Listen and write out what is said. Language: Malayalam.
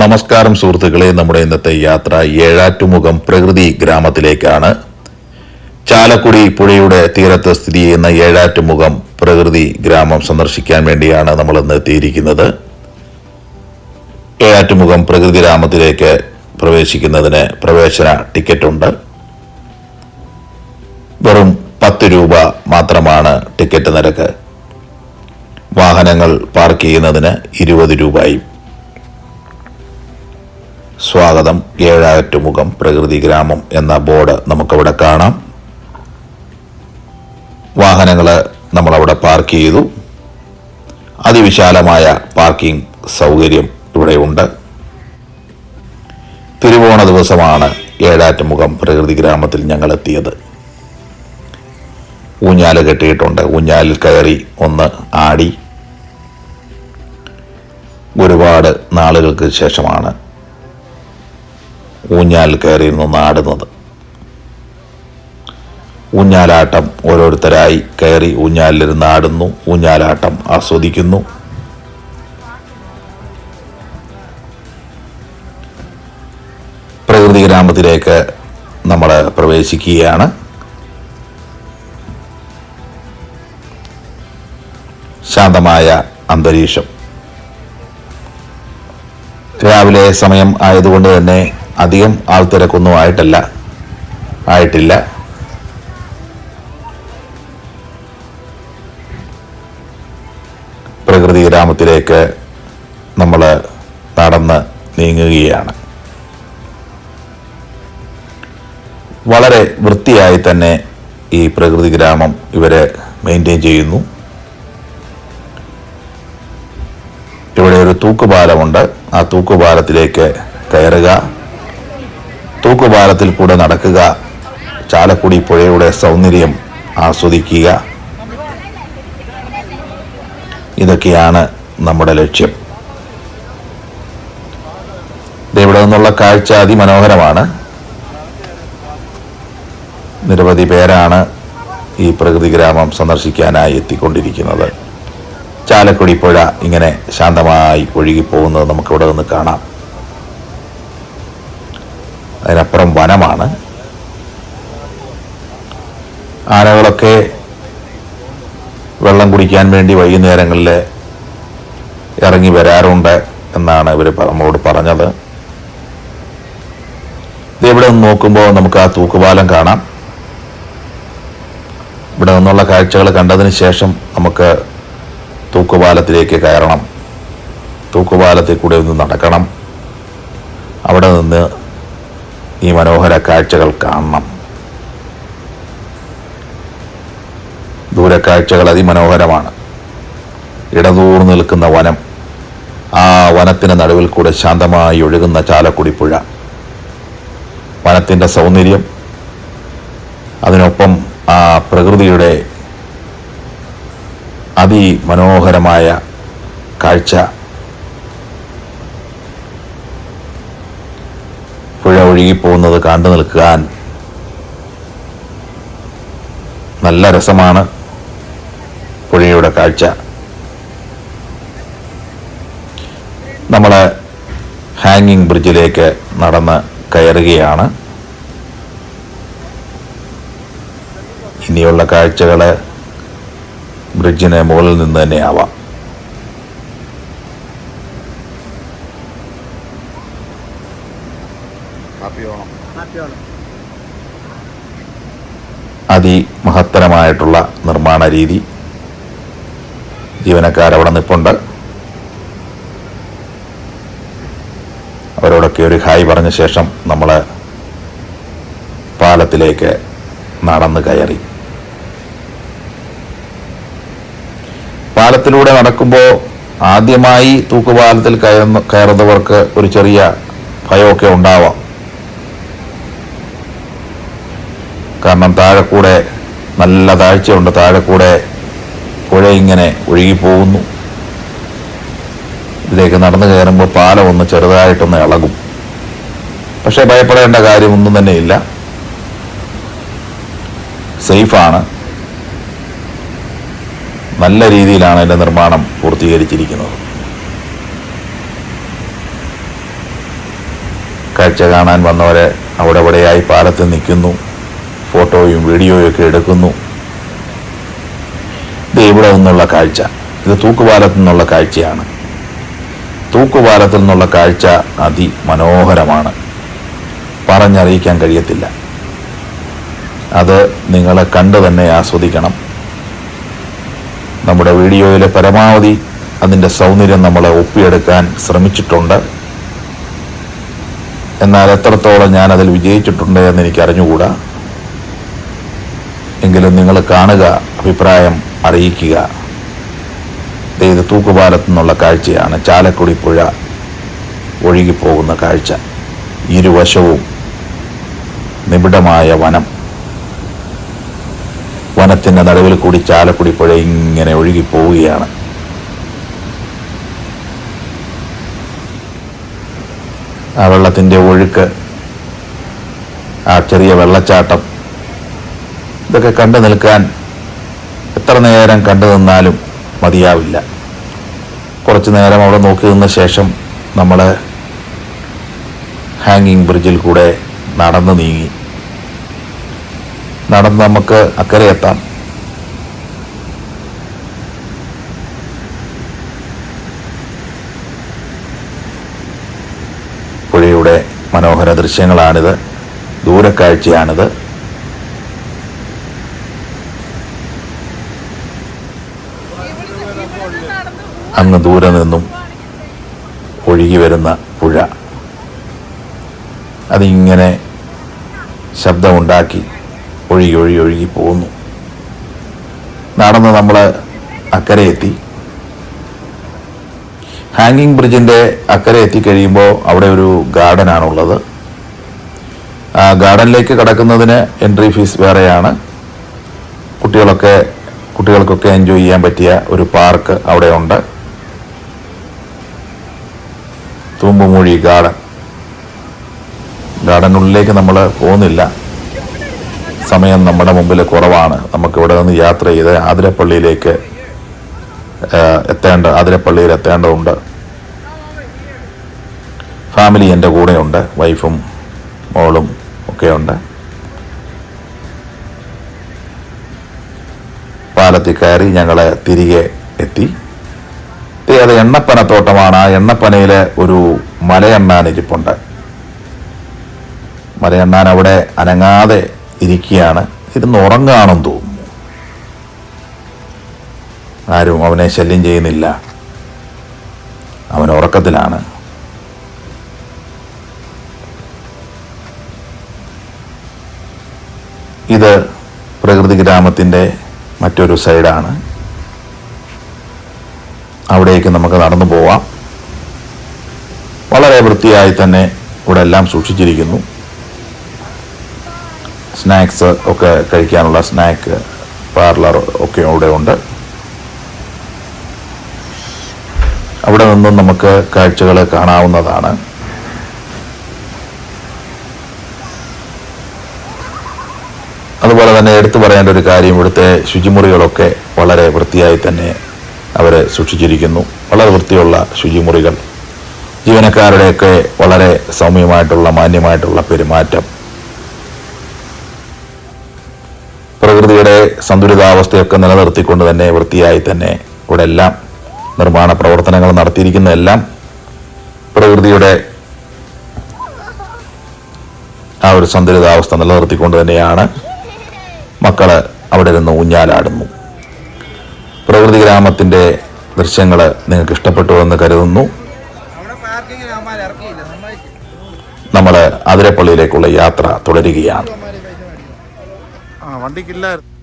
നമസ്കാരം സുഹൃത്തുക്കളെ. നമ്മുടെ ഇന്നത്തെ യാത്ര ഏഴാറ്റുമുഖം പ്രകൃതി ഗ്രാമത്തിലേക്കാണ്. ചാലക്കുടി പുഴയുടെ തീരത്ത് സ്ഥിതി ചെയ്യുന്ന ഏഴാറ്റുമുഖം പ്രകൃതി ഗ്രാമം സന്ദർശിക്കാൻ വേണ്ടിയാണ് നമ്മൾ ഇന്ന് എത്തിയിരിക്കുന്നത്. ഏഴാറ്റുമുഖം പ്രകൃതി ഗ്രാമത്തിലേക്ക് പ്രവേശിക്കുന്നതിന് പ്രവേശന ടിക്കറ്റ് ഉണ്ട് വെറും പത്ത് രൂപ മാത്രമാണ് ടിക്കറ്റ് നിരക്ക്. വാഹനങ്ങൾ പാർക്ക് ചെയ്യുന്നതിന് ഇരുപത് രൂപയും. സ്വാഗതം. ഏഴാറ്റുമുഖം പ്രകൃതി ഗ്രാമം എന്ന ബോർഡ് നമുക്കവിടെ കാണാം. വാഹനങ്ങൾ നമ്മളവിടെ പാർക്ക് ചെയ്തു. അതിവിശാലമായ പാർക്കിംഗ് സൗകര്യം ഇവിടെയുണ്ട്. തിരുവോണ ദിവസമാണ് ഏഴാറ്റുമുഖം പ്രകൃതി ഗ്രാമത്തിൽ ഞങ്ങൾ എത്തിയത് ഊഞ്ഞാൽ കെട്ടിയിട്ടുണ്ട്. ഊഞ്ഞാലിൽ കയറി ഒന്ന് ആടി. ഒരുപാട് നാളുകൾക്ക് ശേഷമാണ് ഊഞ്ഞാൽ കയറി നാടുന്നത്. ഊഞ്ഞാലാട്ടം ഓരോരുത്തരായി കയറി ഊഞ്ഞാലിരുന്ന് ആടുന്നു ഊഞ്ഞാലാട്ടം ആസ്വദിക്കുന്നു. പ്രകൃതി ഗ്രാമത്തിലേക്ക് നമ്മൾ പ്രവേശിക്കുകയാണ്. ശാന്തമായ അന്തരീക്ഷം. രാവിലെ സമയം ആയതുകൊണ്ട് തന്നെ അധികം ആൾ തിരക്കൊന്നും ആയിട്ടല്ല. ആയിട്ടില്ല പ്രകൃതി ഗ്രാമത്തിലേക്ക് നമ്മൾ നടന്ന് നീങ്ങുകയാണ്. വളരെ വൃത്തിയായി തന്നെ ഈ പ്രകൃതി ഗ്രാമം ഇവരെ മെയിന്റെയിൻ ചെയ്യുന്നു. ഇവിടെ ഒരു തൂക്കുപാലമുണ്ട്. ആ തൂക്കുപാലത്തിലേക്ക് കയറുക. തൂക്കുപാലത്തിൽ കൂടെ നടക്കുക. ചാലക്കുടി പുഴയുടെ സൗന്ദര്യം ആസ്വദിക്കുക. ഇതൊക്കെയാണ് നമ്മുടെ ലക്ഷ്യം. ഇവിടെ നിന്നുള്ള കാഴ്ച അതിമനോഹരമാണ്. നിരവധി പേരാണ് ഈ പ്രകൃതി ഗ്രാമം സന്ദർശിക്കാനായി എത്തിക്കൊണ്ടിരിക്കുന്നത്. ചാലക്കുടി പുഴ ഇങ്ങനെ ശാന്തമായി ഒഴുകിപ്പോകുന്നത് നമുക്കിവിടെ നിന്ന് കാണാം. അതിനപ്പുറം വനമാണ്. ആനകളൊക്കെ വെള്ളം കുടിക്കാൻ വേണ്ടി വൈകുന്നേരങ്ങളിൽ ഇറങ്ങി വരാറുണ്ട് എന്നാണ് ഇവർ നമ്മളോട് പറഞ്ഞത്. ഇതെവിടെ നിന്ന് നോക്കുമ്പോൾ നമുക്ക് ആ തൂക്കുപാലം കാണാം. ഇവിടെ നിന്നുള്ള കാഴ്ചകൾ കണ്ടതിന് ശേഷം നമുക്ക് തൂക്കുപാലത്തിലേക്ക് കയറണം. തൂക്കുപാലത്തിൽ കൂടെ ഒന്ന് നടക്കണം. അവിടെ നിന്ന് ഈ മനോഹര കാഴ്ചകൾ കാണണം. ദൂരക്കാഴ്ചകൾ അതിമനോഹരമാണ്. ഇടതൂർ നിൽക്കുന്ന വനം ആ വനത്തിന് നടുവിൽ കൂടെ ശാന്തമായി ഒഴുകുന്ന ചാലക്കുടി പുഴ. വനത്തിന്റെ സൗന്ദര്യം അതിനൊപ്പം ആ പ്രകൃതിയുടെ അതിമനോഹരമായ കാഴ്ച പുഴ ഒഴുകിപ്പോകുന്നത് കണ്ടു നിൽക്കാൻ നല്ല രസമാണ് പുഴയുടെ കാഴ്ച. നമ്മൾ ഹാങ്ങിങ് ബ്രിഡ്ജിലേക്ക് നടന്ന് കയറുകയാണ്. ഇനിയുള്ള കാഴ്ചകൾ ബ്രിഡ്ജിന് മുകളിൽ നിന്ന് തന്നെ അതിമഹത്തരമായിട്ടുള്ള നിർമ്മാണ രീതി ജീവനക്കാരവിടെ നിൽപ്പുണ്ട് അവരോടൊക്കെ ഒരു ഹായ് പറഞ്ഞ ശേഷം നമ്മൾ പാലത്തിലേക്ക് നടന്ന് കയറി. പാലത്തിലൂടെ നടക്കുമ്പോൾ ആദ്യമായി തൂക്കുപാലത്തിൽ കയറുന്ന കയറുന്നവർക്ക് ഒരു ചെറിയ ഭയമൊക്കെ ഉണ്ടാവാം. കാരണം താഴെ കൂടെ നല്ല താഴ്ചയുണ്ട്. താഴെ കൂടെ പുഴ ഇങ്ങനെ ഒഴുകിപ്പോകുന്നു. ഇതിലേക്ക് നടന്നു കയറുമ്പോൾ പാലം ഒന്ന് ചെറുതായിട്ടൊന്ന് ഇളകും. പക്ഷേ ഭയപ്പെടേണ്ട കാര്യമൊന്നും തന്നെയില്ല സേഫാണ്. നല്ല രീതിയിലാണ് അതിന്റെ നിർമ്മാണം പൂർത്തീകരിച്ചിരിക്കുന്നത്. കാഴ്ച കാണാൻ വന്നവരെ അവിടെ ഇവിടെയായി പാലത്ത് നിൽക്കുന്നു. ഫോട്ടോയും വീഡിയോയും ഒക്കെ എടുക്കുന്നു. ഇത് ഇവിടെ നിന്നുള്ള കാഴ്ച. ഇത് തൂക്കുപാലത്തു നിന്നുള്ള കാഴ്ചയാണ്. തൂക്കുപാലത്തിൽ നിന്നുള്ള കാഴ്ച അതിമനോഹരമാണ്. പറഞ്ഞറിയിക്കാൻ കഴിയത്തില്ല. അത് നിങ്ങളെ കണ്ടു തന്നെ ആസ്വദിക്കണം. നമ്മുടെ വീഡിയോയിലെ പരമാവധി അതിന്റെ സൗന്ദര്യം നമ്മൾ ഒപ്പിയെടുക്കാൻ ശ്രമിച്ചിട്ടുണ്ട്. എന്നാൽ എത്രത്തോളം ഞാൻ അതിൽ വിജയിച്ചിട്ടുണ്ട് എന്ന് എനിക്ക് അറിഞ്ഞുകൂടാ എങ്കിലും നിങ്ങൾ കാണുക അഭിപ്രായം അറിയിക്കുക. ഇത് തൂക്കുപാലത്തു നിന്നുള്ള കാഴ്ചയാണ്. ചാലക്കുടി പുഴ ഒഴുകിപ്പോകുന്ന കാഴ്ച. ഇരുവശവും നിബിഡമായ വനം. വനത്തിന്റെ നടുവിൽ കൂടി ചാലക്കുടി പുഴ ഇങ്ങനെ ഒഴുകിപ്പോവുകയാണ്. ആ വെള്ളത്തിന്റെ ഒഴുക്ക് ആ ചെറിയ വെള്ളച്ചാട്ടം ഇതൊക്കെ കണ്ടു നിൽക്കാൻ എത്ര നേരം കണ്ടു നിന്നാലും മതിയാവില്ല. കുറച്ച് നേരം അവിടെ നോക്കി നിന്ന ശേഷം നമ്മൾ ഹാങ്ങിങ് ബ്രിഡ്ജിൽ കൂടെ നടന്നു നീങ്ങി. നടന്ന് നമുക്ക് അക്കരെ എത്താം. പുഴയുടെ മനോഹര ദൃശ്യങ്ങളാണിത്. ദൂരക്കാഴ്ചയാണിത്. അങ്ങ് ദൂരെ നിന്നും ഒഴുകി വരുന്ന പുഴ. അതിങ്ങനെ ശബ്ദമുണ്ടാക്കി ഒഴുകി ഒഴുകി ഒഴുകി പോകുന്നു നടന്ന് നമ്മൾ അക്കരെ എത്തി. ഹാങ്ങിങ് ബ്രിഡ്ജിന്റെ അക്കരെ എത്തിക്കഴിയുമ്പോൾ അവിടെ ഒരു ഗാർഡനാണുള്ളത്. ആ ഗാർഡനിലേക്ക് കടക്കുന്നതിന് എൻട്രി ഫീസ് വേറെയാണ്. കുട്ടികളൊക്കെ കുട്ടികൾക്കൊക്കെ എൻജോയ് ചെയ്യാൻ പറ്റിയ ഒരു പാർക്ക് അവിടെ ഉണ്ട് തൂമ്പുമൂഴി ഗാർഡൻ. ഗാർഡനുള്ളിലേക്ക് നമ്മൾ പോകുന്നില്ല. സമയം നമ്മുടെ മുമ്പിൽ കുറവാണ്. നമുക്ക് ഇവിടെ നിന്ന് യാത്ര ചെയ്ത് ആതിരപ്പള്ളിയിലേക്ക് എത്തേണ്ട ആതിരപ്പള്ളിയിൽ എത്തേണ്ടതുണ്ട്. ഫാമിലി എന്റെ കൂടെയുണ്ട്. വൈഫും മോളും ഒക്കെയുണ്ട്. പാലത്തിൽ കയറി ഞങ്ങളെ തിരികെ എത്തി. ദേ എണ്ണപ്പന തോട്ടമാണ് ആ എണ്ണപ്പനയിൽ ഒരു മലയണ്ണാൻ ഇരിപ്പുണ്ട്. മലയണ്ണാൻ അവിടെ അനങ്ങാതെ ഇരിക്കുകയാണ്. ഇരുന്ന് ഉറങ്ങാണെന്ന് തോന്നുന്നു. ആരും അവനെ ശല്യം ചെയ്യുന്നില്ല. അവൻ ഉറക്കത്തിലാണ്. ഇത് പ്രകൃതി ഗ്രാമത്തിന്റെ മറ്റൊരു സൈഡാണ്. അവിടേക്ക് നമുക്ക് നടന്നു പോവാം. വളരെ വൃത്തിയായി തന്നെ ഇവിടെ എല്ലാം സൂക്ഷിച്ചിരിക്കുന്നു. സ്നാക്സ് ഒക്കെ കഴിക്കാനുള്ള സ്നാക്ക് പാർലർ ഒക്കെ ഇവിടെ ഉണ്ട്. അവിടെ നിന്നും നമുക്ക് കാഴ്ചകൾ കാണാവുന്നതാണ്. അതുപോലെ തന്നെ എടുത്തു പറയേണ്ട ഒരു കാര്യം ഇവിടുത്തെ ശുചിമുറികളൊക്കെ വളരെ വൃത്തിയായി തന്നെ അവർ സൂക്ഷിച്ചിരിക്കുന്നു. വളരെ വൃത്തിയുള്ള ശുചിമുറികൾ. ജീവനക്കാരുടെയൊക്കെ വളരെ സൗമ്യമായിട്ടുള്ള മാന്യമായിട്ടുള്ള പെരുമാറ്റം. പ്രകൃതിയുടെ സന്തുലിതാവസ്ഥയൊക്കെ നിലനിർത്തിക്കൊണ്ട് തന്നെ വൃത്തിയായി തന്നെ ഇവിടെ എല്ലാം നിർമ്മാണ പ്രവർത്തനങ്ങൾ നടത്തിയിരിക്കുന്നതെല്ലാം പ്രകൃതിയുടെ ആ ഒരു സന്തുലിതാവസ്ഥ നിലനിർത്തിക്കൊണ്ട് തന്നെയാണ് മക്കൾ അവിടെ നിന്ന് ഊഞ്ഞാലാടുന്നു. പ്രകൃതി ഗ്രാമത്തിന്റെ ദൃശ്യങ്ങൾ നിങ്ങൾക്ക് ഇഷ്ടപ്പെട്ടു എന്ന് കരുതുന്നു. നമ്മൾ അതിരപ്പള്ളിയിലേക്കുള്ള യാത്ര തുടരുകയാണ്. വണ്ടിക്കില്ലായിരുന്നു